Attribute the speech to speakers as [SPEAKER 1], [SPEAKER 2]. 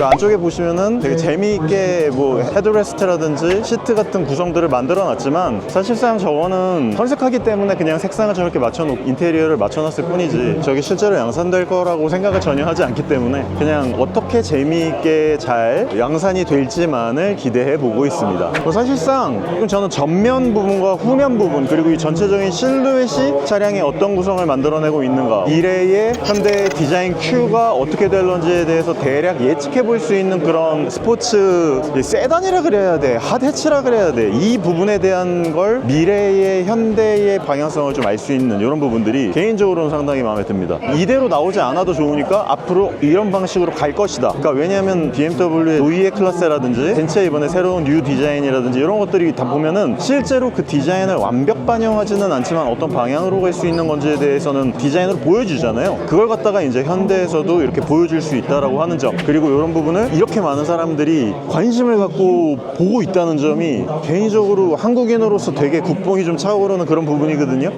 [SPEAKER 1] 그 안쪽에 보시면은 되게 재미있게 뭐 헤드레스트라든지 시트 같은 구성들을 만들어 놨지만 사실상 저거는 컨셉하기 때문에 그냥 색상을 저렇게 맞춰놓 인테리어를 맞춰놨을 뿐이지 저게 실제로 양산될 거라고 생각을 전혀 하지 않기 때문에 그냥 어떻게 재미있게 잘 양산이 될지만을 기대해 보고 있습니다. 뭐 사실상 저는 전면 부분과 후면 부분 그리고 이 전체적인 실루엣이 차량의 어떤 구성을 만들어내고 있는가 미래의 현대 디자인 큐가 어떻게 될런지에 대해서 대략 예측해 볼수 있는 그런 스포츠 세단이라 그래야 돼 핫해치라 그래야 돼 이 부분에 대한 걸 미래의 현대의 방향성을 좀 알 수 있는 이런 부분들이 개인적으로는 상당히 마음에 듭니다. 이대로 나오지 않아도 좋으니까 앞으로 이런 방식으로 갈 것이다. 그러니까 왜냐하면 BMW의 노이에 클라스라든지 벤츠의 이번에 새로운 뉴 디자인이라든지 이런 것들이 다 보면은 실제로 그 디자인을 완벽 반영하지는 않지만 어떤 방향으로 갈 수 있는 건지에 대해서는 디자인으로 보여주잖아요. 그걸 갖다가 이제 현대에서도 이렇게 보여줄 수 있다라고 하는 점. 그리고 이런 부분을 이렇게 많은 사람들이 관심을 갖고 보고 있다는 점이 개인적으로 한국인으로서 되게 국뽕이 좀 차오르는 그런 부분이거든요